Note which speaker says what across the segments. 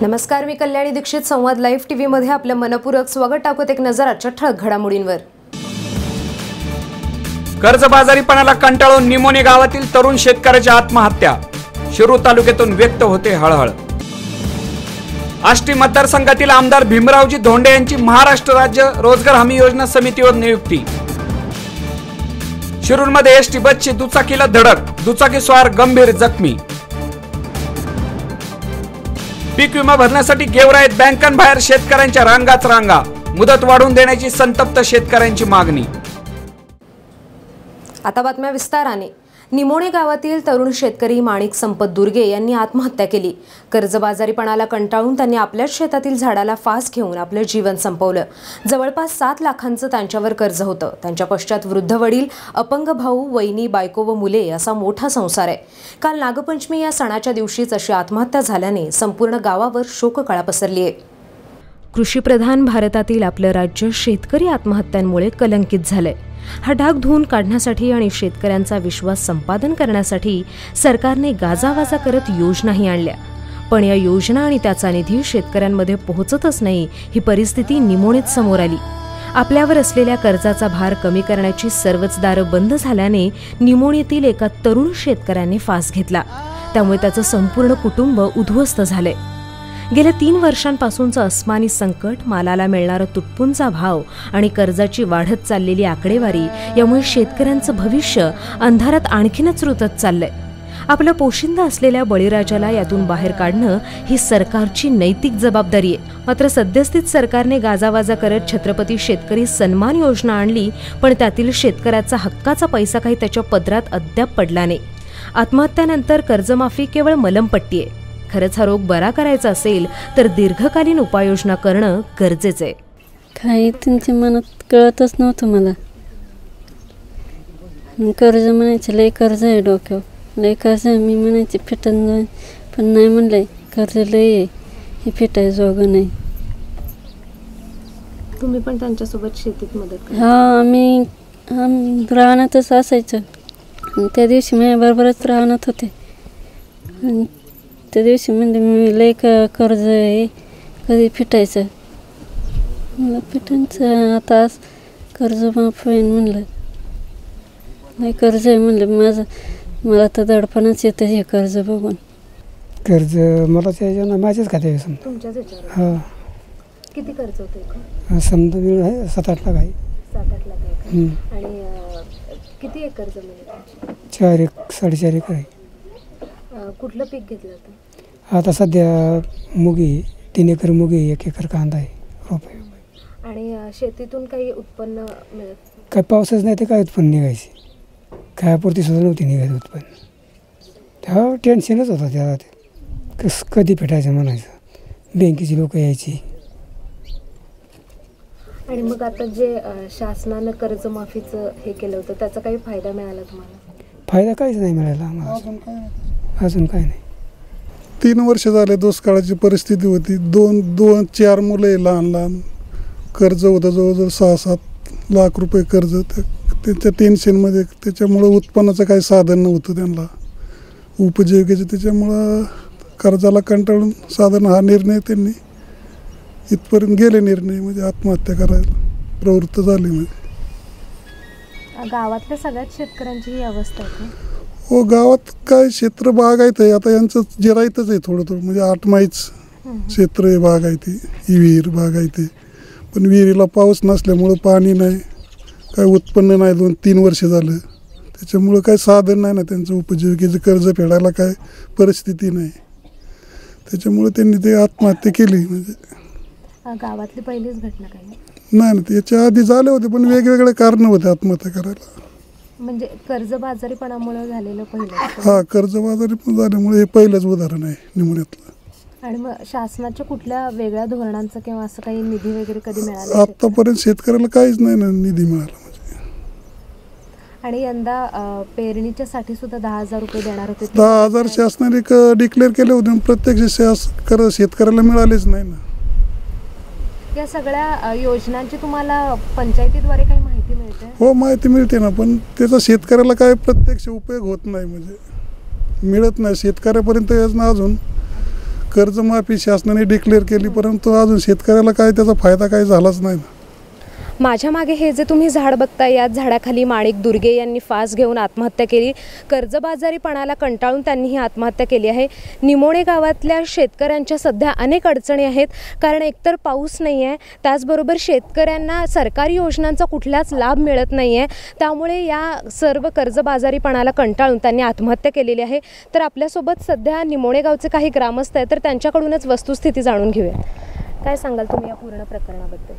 Speaker 1: नमस्कार मी कल्याणी दीक्षित संवाद live TV मध्ये आपलं मनपूरक स्वागत टाकत एक नजर आजच्या ठळक घडामोडींवर.
Speaker 2: कर्जबाजारीपणाला कंटाळून निमोने गावातील तरुण शेतकऱ्याची आत्महत्या. शिरूर तालुक्यातून व्यक्त होते हळहळ. आष्टी मतदारसंघातील आमदार भीमरावजी धोंडे यांची महाराष्ट्र राज्य रोजगार हमी योजना समितीवर नियुक्ती. शिरूरमध्ये एसटी बसची दुचाकीला धडक दुचाकी स्वार गंभीर जखमी. पीक विमा भरण्यासाठी गेवराईत बँकांबाहेर शेतकऱ्यांच्या रांगाच रांगा. मुदत वाढवून देण्याची संतप्त शेतकऱ्यांची मागणी.
Speaker 1: आता बातम्या विस्ताराने. निमोणे गावातील तरुण शेतकरी माणिक संपत दुर्गे यांनी आत्महत्या केली. कर्जबाजारीपणाला कंटाळून त्यांनी आपल्याच शेतातील झाडाला फास घेऊन आपलं जीवन संपवलं. जवळपास सात लाखांचं त्यांच्यावर कर्ज होतं. त्यांच्या पश्चात वृद्ध वडील अपंग भाऊ वहिनी बायको व मुले असा मोठा संसार आहे. काल नागपंचमी या सणाच्या दिवशीच अशी आत्महत्या झाल्याने संपूर्ण गावावर शोककळा पसरली आहे. कृषीप्रधान भारतातील आपलं राज्य शेतकरी आत्महत्यांमुळे कलंकित झालंय. हा डाग धुवून काढण्यासाठी आणि शेतकऱ्यांचा विश्वास संपादन करण्यासाठी सरकारने गाजावाजा करत योजनाही आणल्या. पण या योजना आणि त्याचा निधी शेतकऱ्यांमध्ये पोहोचतच नाही ही परिस्थिती निमोणीत समोर आली. आपल्यावर असलेल्या कर्जाचा भार कमी करण्याची सर्वच दारं बंद झाल्याने निमोणीतील एका तरुण शेतकऱ्याने फास घेतला. त्यामुळे त्याचं संपूर्ण कुटुंब उद्ध्वस्त झालंय. गेल्या तीन वर्षांपासूनचं अस्मानी संकट मालाला मिळणारा तुटपुंचा भाव आणि कर्जाची वाढत चाललेली आकडेवारी यामुळे शेतकऱ्यांचं भविष्य अंधारात आणखीनच रुतत चाललंय. आपलं पोशिंदा असलेल्या बळीराजाला यातून बाहेर काढणं ही सरकारची नैतिक जबाबदारी आहे. मात्र सद्यस्थित सरकारने गाजावाजा करत छत्रपती शेतकरी सन्मान योजना आणली पण त्यातील शेतकऱ्याचा हक्काचा पैसा काही त्याच्या पदरात अद्याप पडला नाही. आत्महत्यानंतर कर्जमाफी केवळ मलमपट्टी आहे. खरंच हा रोग बरा करायचा असेल तर दीर्घकालीन उपाययोजना करणं गरजेचं आहे.
Speaker 3: काही त्यांच्या मनात कळतच नव्हतं मला. कर्ज म्हणायचे लय कर्ज आहे डोक्यावर. लय कर्ज आहे मी म्हणायचे फिटन जाईन पण नाही म्हणलंय कर्ज लय आहे हे फिटाय जोगं नाही.
Speaker 1: तुम्ही पण त्यांच्यासोबत शेतीत मदत
Speaker 3: हा आम्ही आम राहण्यातच असायचं. आणि त्या दिवशी माझ्याबरोबरच राहण्यात होते. आणि त्या दिवशी म्हणजे मी लय क कर्ज आहे कधी फिटायचं मला फिटायचं आता आज कर्ज माफ होईन म्हणलं. लय कर्ज आहे म्हणलं. माझं मला तर दडपणच येतं हे कर्ज बघून.
Speaker 4: कर्ज मला त्याच्या माझ्याच खाते आहे समजा. हा.
Speaker 1: किती कर्ज होते
Speaker 4: समजा मी आहे सात आठ लाख आहे.
Speaker 1: सात आठ लाख आहे
Speaker 4: हम्म.
Speaker 1: का? आणि अं, किती एकर जमीन?
Speaker 4: चार एक साडेचार एकर आहे.
Speaker 1: कुठलं पीक घेतलं होतं?
Speaker 4: आता सध्या मुगी. तीन एकर मुगी एक एकर कांदा आहे रोपे
Speaker 1: आणि शेतीतून काही उत्पन्न मिळत
Speaker 4: काय पावसाच नाही तर काय उत्पन्न निघायची? खायापुरती सुद्धा नव्हती निघायचं उत्पन्न. तेव्हा टेन्शनच होतं त्याला ते. कस कधी फेटायचं म्हणायचं? बँकेची लोक यायची.
Speaker 1: आणि मग आता जे अं, शासनानं कर्जमाफीचं हे केलं होतं त्याचा काही फायदा मिळाला तुम्हाला?
Speaker 4: फायदा काहीच नाही मिळाला आम्हाला. अजून काय नाही.
Speaker 5: तीन वर्ष झाले दुष्काळाची परिस्थिती होती. दोन दोन चार मुलं आहे लहान लहान. कर्ज होतं जवळजवळ सहा सात लाख रुपये कर्ज. ते त्याच्या टेन्शनमध्ये त्याच्यामुळं उत्पन्नाचं काही साधन नव्हतं त्यांना. उपजीविकेचं त्याच्यामुळं कर्जाला कंटाळून साधन हा निर्णय त्यांनी इथपर्यंत गेले निर्णय म्हणजे आत्महत्या करायला. प्रवृत्त झाली म्हणजे
Speaker 1: गावातल्या सगळ्याच शेतकऱ्यांची ही अवस्था आहे.
Speaker 5: हो गावात काय क्षेत्र बागायत आहे आता यांचं जिरायतच आहे थोडं थोडं म्हणजे आठ माहीच क्षेत्र आहे बागायती ही विहीर बागायती पण विहिरीला पाऊस नसल्यामुळं पाणी नाही काय उत्पन्न नाही दोन तीन वर्ष झालं. त्याच्यामुळं काय साधन नाही ना त्यांचं उपजीविकेचं कर्ज फेडायला काय परिस्थिती नाही. त्याच्यामुळे त्यांनी ते आत्महत्या केली म्हणजे.
Speaker 1: गावातली पहिलीच घटना काही
Speaker 5: नाही ना त्याच्या आधी झाले होते पण वेगवेगळे कारणं होते आत्महत्या करायला.
Speaker 1: म्हणजे कर्जबाजारीपणामुळे झालेलं पहिलं
Speaker 5: हा कर्जबाजारी पण झाल्यामुळे हे पहिलंच उदाहरण आहे निमण्यातलं
Speaker 1: आणि मग शासनाच्या कुठल्या वेगळ्या धोरणांचं किंवा असं काही निधी वगैरे कधी मिळालं
Speaker 5: आतापर्यंत शेतकऱ्याला काहीच नाही ना निधी मिळाला म्हणजे.
Speaker 1: आणि यंदा अं, पेरणीच्या साठी सुद्धा दहा हजार रुपये देणार होते. ते
Speaker 5: दहा हजार शासनाने डिक्लेअर केले होते पण प्रत्यक्ष शास कर शेतकऱ्याला मिळालेच नाही ना.
Speaker 1: या सगळ्या योजनांची तुम्हाला पंचायतीद्वारे काही माहिती मिळते?
Speaker 5: हो माहिती मिळते ना पण त्याचा शेतकऱ्याला काय प्रत्यक्ष उपयोग होत नाही म्हणजे. मिळत नाही शेतकऱ्यापर्यंत योजना अजून. कर्जमाफी शासनाने डिक्लेअर केली परंतु अजून शेतकऱ्याला काय त्याचा फायदा काही झालाच नाही.
Speaker 1: माझ्या मागे हे जे तुम्ही झाड बघताय याच झाडाखाली माणिक दुर्गे यांनी फास घेऊन आत्महत्या केली. कर्जबाजारीपणाला कंटाळून त्यांनी ही आत्महत्या केली आहे. निमोणे गावातल्या शेतकऱ्यांच्या सध्या अनेक अडचणी आहेत. कारण एकतर पाऊस नाही आहे त्याचबरोबर शेतकऱ्यांना सरकारी योजनांचा कुठलाच लाभ मिळत नाही आहे त्यामुळे या सर्व कर्जबाजारीपणाला कंटाळून त्यांनी आत्महत्या केलेली आहे. तर आपल्यासोबत सध्या निमोणे गावचे काही ग्रामस्थ आहेत तर त्यांच्याकडूनच वस्तुस्थिती जाणून घेऊया काय सांगाल तुम्ही या पूर्ण प्रकरणाबद्दल?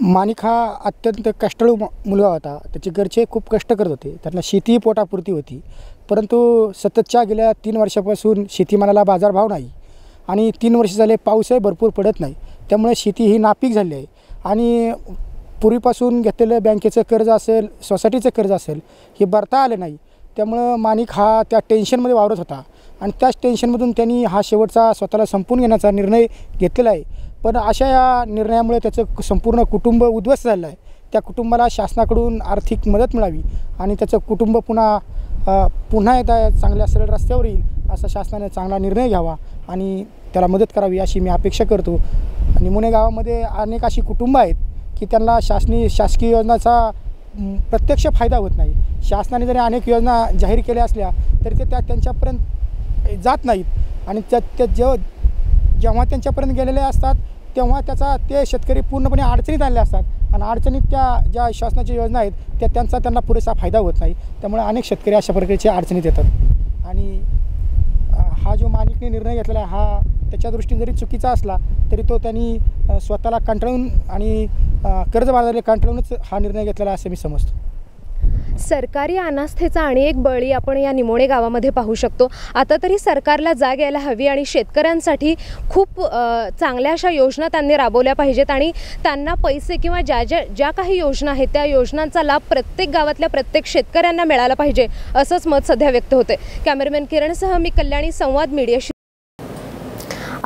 Speaker 6: माणिक हा अत्यंत कष्टाळू मुलगा होता. त्याचे घरचे खूप कष्ट करत होते. त्यांना शेती पोटापुरती होती. परंतु सततच्या गेल्या तीन वर्षापासून शेतीमालाला बाजारभाव नाही आणि तीन वर्ष झाले पाऊसही भरपूर पडत नाही. त्यामुळे शेती ही नापीक झाली आहे. आणि पूर्वीपासून घेतलेलं बँकेचं कर्ज असेल सोसायटीचं कर्ज असेल हे भरता आलं नाही. त्यामुळं माणिक हा त्या टेन्शनमध्ये वावरत होता. आणि त्याच टेन्शनमधून त्यांनी हा शेवटचा स्वतःला संपून घेण्याचा निर्णय घेतलेला आहे. पण अशा या निर्णयामुळे त्याचं संपूर्ण कुटुंब उद्ध्वस्त झालं आहे त्या कुटुंबाला शासनाकडून आर्थिक मदत मिळावी आणि त्याचं कुटुंब पुन्हा पुन्हा एकदा चांगल्या सरळ रस्त्यावर येईल असा शासनाने चांगला निर्णय घ्यावा आणि त्याला मदत करावी अशी मी अपेक्षा करतो. निमुणे गावामध्ये अनेक अशी कुटुंबं आहेत की त्यांना शासनी शासकीय योजनाचा प्रत्यक्ष फायदा होत नाही. शासनाने जरी अनेक योजना जाहीर केल्या असल्या तरी ते त्या त्यांच्यापर्यंत जात नाहीत. आणि त्या त्या जेव्हा जेव्हा त्यांच्यापर्यंत गेलेले असतात तेव्हा त्याचा ते शेतकरी पूर्णपणे अडचणीत आलेले असतात. आणि अडचणीत त्या ज्या शासनाच्या योजना आहेत त्या त्यांचा त्यांना पुरेसा फायदा होत नाही. त्यामुळे अनेक शेतकरी अशा प्रकारचे अडचणीत येतात. आणि हा जो मानिकने निर्णय घेतलेला आहे हा त्याच्या दृष्टीने जरी चुकीचा असला तरी तो त्यांनी स्वतःला कंटाळून आणि कर्जबाजारी कंटाळूनच हा निर्णय घेतलेला असं मी समजतो.
Speaker 1: सरकारी अनास्थेचा आणि एक बळी आपण या निमोणे गावामध्ये पाहू शकतो. आता तरी सरकारला जाग यायला हवी आणि शेतकऱ्यांसाठी खूप चांगल्या अशा योजना त्यांनी राबवल्या पाहिजेत आणि त्यांना पैसे किंवा ज्या ज्या ज्या काही योजना आहेत त्या योजनांचा लाभ प्रत्येक गावातल्या प्रत्येक शेतकऱ्यांना मिळाला पाहिजे असंच मत सध्या व्यक्त होते कॅमेरामॅन किरणसह मी कल्याणी संवाद मीडियाशी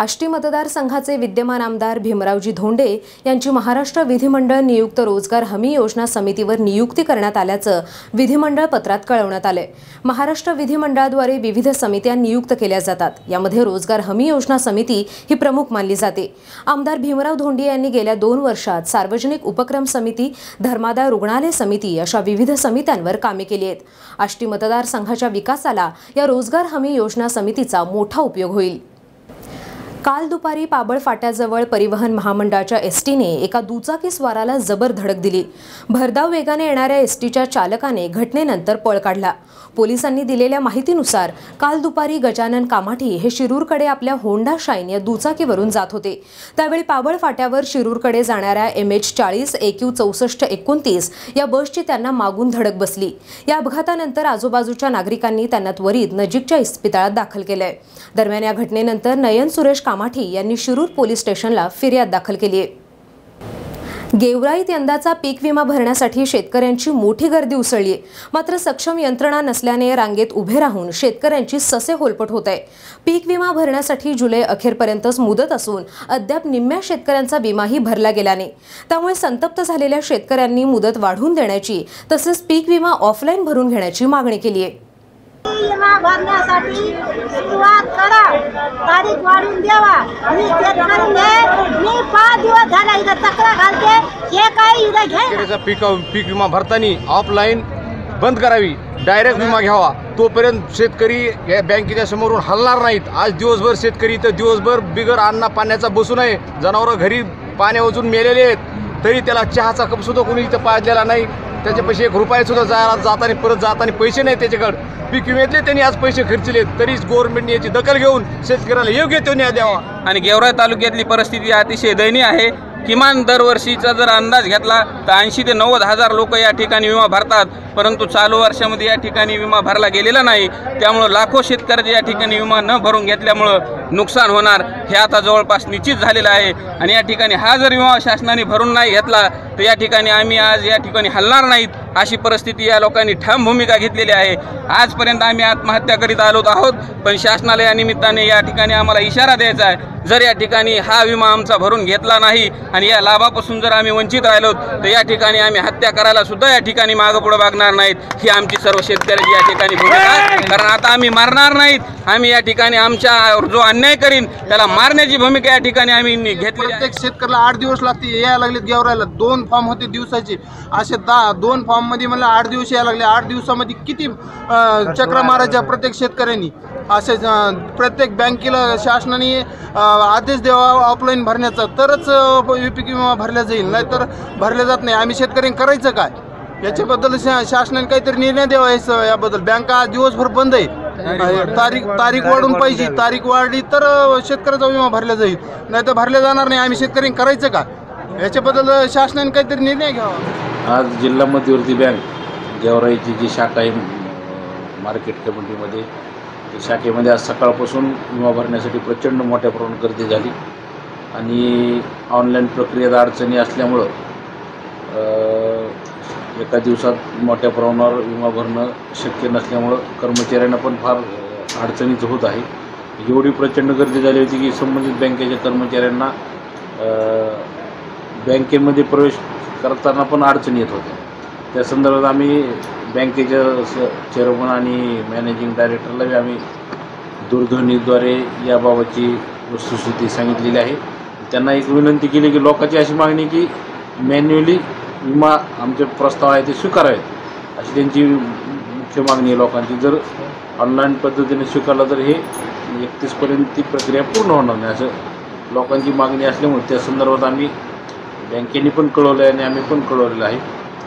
Speaker 1: आष्टी मतदारसंघाचे विद्यमान आमदार भीमरावजी धोंडे यांची महाराष्ट्र विधिमंडळ नियुक्त रोजगार हमी योजना समितीवर नियुक्ती करण्यात आल्याचं विधिमंडळ पत्रात कळवण्यात आलंय. महाराष्ट्र विधिमंडळाद्वारे विविध समित्या नियुक्त केल्या जातात. यामध्ये रोजगार हमी योजना समिती ही प्रमुख मानली जाते. आमदार भीमराव धोंडे यांनी गेल्या दोन वर्षात सार्वजनिक उपक्रम समिती धर्मादाय रुग्णालय समिती अशा विविध समित्यांवर कामे केली आहेत. आष्टी मतदारसंघाच्या विकासाला या रोजगार हमी योजना समितीचा मोठा उपयोग होईल. काल दुपारी पाबळ फाट्याजवळ परिवहन महामंडळाच्या एस टीने एका दुचाकी स्वाराला जबर धडक दिली. भरधाव वेगाने येणाऱ्या एस टीच्या चालकाने घटनेनंतर पळ काढला. पोलिसांनी दिलेल्या माहितीनुसार काल दुपारी गजानन कामाठी हे शिरूरकडे आपल्या होंडा शाईन या दुचाकीवरून जात होते. त्यावेळी पाबळ फाट्यावर शिरूरकडे जाणाऱ्या एम एच चाळीस क्यू चौसष्ट एकोणतीस या बसची त्यांना मागून धडक बसली. या अपघातानंतर आजूबाजूच्या नागरिकांनी त्यांना त्वरित नजीकच्या इस्पितळात दाखल केलंय. दरम्यान या घटनेनंतर नयन सुरेश कामाठी यांनी शिरूर पोलीस स्टेशनला फिर्याद दाखल केली आहे. गेवराईत यंदाचा पीक विमा भरण्यासाठी शेतकऱ्यांची मोठी गर्दी उसळली आहे. मात्र सक्षम यंत्रणा नसल्याने रांगेत उभे राहून शेतकऱ्यांची ससे होलपट होत आहे. पीक विमा भरण्यासाठी जुलै अखेरपर्यंतच मुदत असून अद्याप निम्म्या शेतकऱ्यांचा विमाही भरला गेला नाही. त्यामुळे संतप्त झालेल्या शेतकऱ्यांनी मुदत वाढवून देण्याची तसेच पीक विमा ऑफलाईन भरून घेण्याची मागणी केली आहे.
Speaker 7: विमा भरण्यासाठी सुरुवात करा. तारीख वाढून द्यावा. मी शेतकरी मी पाच दिवस झाला इथं तक्रार घालते. हे काही इथं
Speaker 8: घ्या पीक पीक विमा भरताना ऑफलाईन बंद करावी. डायरेक्ट विमा घ्यावा. तोपर्यंत शेतकरी या बँकेच्या समोरून हलणार नाहीत. आज दिवसभर शेतकरी इथं दिवसभर बिगर अन्ना पाण्याचा बसू नये. जनावरं घरी पाण्या मेलेले आहेत. तरी त्याला चहाचा कप सुद्धा कोणी इथं पाजलेला नाही. त्याचे पैसे एक रुपये सुद्धा जाताना परत जाताना पैसे नाही त्याच्याकडे. पीक विम्यातले त्यांनी आज पैसे खर्चले. तरीच गव्हर्नमेंटने याची दखल घेऊन शेतकऱ्याला योग्य तो न्याय द्यावा.
Speaker 9: आणि गेवराई तालुक्यातली परिस्थिती अतिशय दयनीय आहे. किमान दरवर्षीचा जर अंदाज घेतला तर ऐंशी ते नव्वद हजार लोक या ठिकाणी विमा भरतात. परंतु चालू वर्षामध्ये या ठिकाणी विमा भरला गेलेला नाही. त्यामुळं लाखो शेतकऱ्याचे या ठिकाणी विमा न भरून घेतल्यामुळं नुकसान होणार हे आता जवळपास निश्चित झालेलं आहे. आणि या ठिकाणी हा जर विमा शासनाने भरून नाही घेतला तर या ठिकाणी आम्ही आज या ठिकाणी हलणार नाहीत अशी परिस्थिती या लोकांनी ठाम भूमिका घेतलेली आहे. आजपर्यंत आम्ही आत्महत्या करीत आलो आहोत पण शासनाला या निमित्ताने या ठिकाणी आम्हाला इशारा द्यायचा आहे. जर या ठिकाणी हा विमा आमचा भरून घेतला नाही आणि या लाभापासून जर आम्ही वंचित राहिलो तर या ठिकाणी आम्ही हत्या करायला सुद्धा या ठिकाणी मागं पुढे मागणार नाहीत. ही आमची सर्व शेतकऱ्याची या ठिकाणी भूमिका कारण आता आम्ही मारणार नाहीत. आम्ही या ठिकाणी आमच्या जो अन्य अन्याय करीन त्याला मारण्याची भूमिका या ठिकाणी आम्ही घेतली
Speaker 10: प्रत्येक शेतकऱ्याला आठ दिवस लागते यायला लागले गेवरायला दोन फॉर्म होते दिवसाचे. असे दहा दोन फॉर्ममध्ये मला आठ दिवस यायला लागले. आठ दिवसामध्ये किती अं, मारायच्या प्रत्येक शेतकऱ्यांनी. असे अं, प्रत्येक बँकेला शासनाने अं, आदेश द्यावा ऑफलाईन भरण्याचा. तरच पीक विमा भरला जाईल. नाहीतर भरल्या जात नाही. आम्ही शेतकऱ्यांनी करायचं काय? याच्याबद्दल शा- शासनाने काहीतरी निर्णय द्यावा याचं- याबद्दल. बँका आज दिवसभर बंद आहे तारीख तारीख वाढून पाहिजे. तारीख वाढली तर शेतकऱ्याचा विमा भरला जाईल. नाही तर भरला जाणार नाही. आम्ही शेतकऱ्यांनी करायचं का? याच्याबद्दल शासनाने काहीतरी निर्णय घ्यावा.
Speaker 11: आज जिल्हा मध्यवर्ती बँक गेवराईची जी शाखा आहे मार्केट कमिटीमध्ये त्या शाखेमध्ये आज सकाळपासून विमा भरण्यासाठी प्रचंड मोठ्या प्रमाणात गर्दी झाली. आणि ऑनलाईन प्रक्रियेत अडचणी असल्यामुळं एका दिवसात मोठ्या प्रमाणावर विमा भरणं शक्य नसल्यामुळं कर्मचाऱ्यांना पण फार अं, अडचणीचं होत आहे. एवढी प्रचंड गर्दी झाली होती की संबंधित बँकेच्या कर्मचाऱ्यांना बँकेमध्ये प्रवेश करताना पण अडचणी येत होत्या. त्या संदर्भात आम्ही बँकेच्या स चेअरमन आणि मॅनेजिंग डायरेक्टरला बी आम्ही दूरध्वनीद्वारे याबाबतची वस्तुस्थिती सांगितलेली आहे. त्यांना एक विनंती केली की लोकांची अशी मागणी की मॅन्युअली विमा आमचे प्रस्ताव आहे ते स्वीकारावेत अशी त्यांची मुख्य मागणी आहे लोकांची. जर ऑनलाईन पद्धतीने स्वीकारलं तर हे एकतीसपर्यंत ती प्रक्रिया पूर्ण होणार नाही. असं लोकांची मागणी असल्यामुळे त्या संदर्भात आम्ही बँकेने पण कळवलं आहे आणि आम्ही पण कळवलेलं आहे.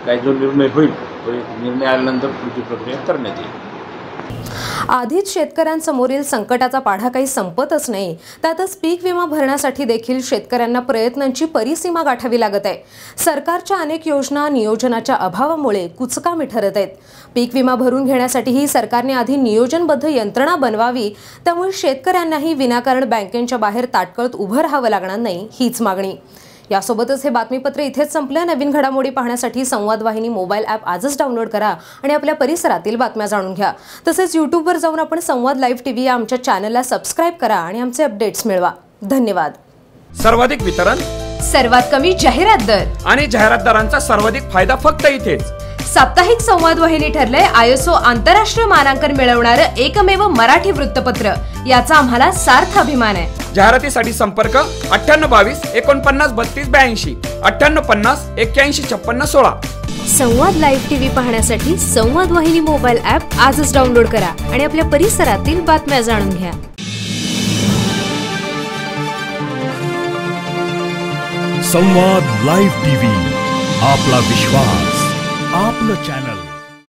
Speaker 11: काय जो निर्णय होईल निर्णय आल्यानंतर पुढची प्रक्रिया करण्यात येईल.
Speaker 1: आधीच शेतकऱ्यांसमोरील संकटाचा पाढा काही संपतच नाही. त्यातच पीक विमा भरण्यासाठी देखील शेतकऱ्यांना प्रयत्नांची परिसीमा गाठावी लागत आहे. सरकारच्या अनेक योजना नियोजनाच्या अभावामुळे कुचकामी ठरत आहेत. पीक विमा भरून घेण्यासाठीही सरकारने आधी नियोजनबद्ध यंत्रणा बनवावी त्यामुळे शेतकऱ्यांनाही विनाकारण बँकेच्या बाहेर ताटकळत उभं राहावं लागणार नाही हीच मागणी. यासोबतच हे बातमीपत्र इथेच संपलं. नवीन घडामोडी पाहण्यासाठी संवाद वाहिनी मोबाईल ॲप आजच डाउनलोड करा आणि आपल्या परिसरातील बातम्या जाणून घ्या. तसेच यूट्यूबवर जाऊन आपण संवाद लाईव्ह टीव्ही या आमच्या चॅनलला सबस्क्राईब करा आणि आमचे अपडेट्स मिळवा. धन्यवाद.
Speaker 2: सर्वाधिक वितरण
Speaker 1: सर्वात कमी जाहिरात दर.
Speaker 2: आणि जाहिरातदारांचा सर्वाधिक फायदा फक्त इथेच.
Speaker 1: साप्ताहिक संवाद वाहिनी ठरलंय आयएसओ आंतरराष्ट्रीय मानांकन मिळवणारं एकमेव मराठी वृत्तपत्र. याचा आम्हाला सार्थ अभिमान आहे.
Speaker 2: जाहिरातीसाठी संपर्क अठ्ठ्याण्णव बावीस एकोणपन्नास बत्तीस ब्याऐंशी. अठ्ठ्याण्णव पन्नास एक्क्याऐंशी छप्पन्न सोळा.
Speaker 1: संवाद लाईव्ह टीव्ही पाहण्यासाठी संवाद वाहिनी मोबाईल ॲप आजच डाउनलोड करा आणि आपल्या परिसरातील बातम्या जाणून घ्या.
Speaker 12: संवाद लाईव्ह टीव्ही आपला विश्वास. आपलं चॅनल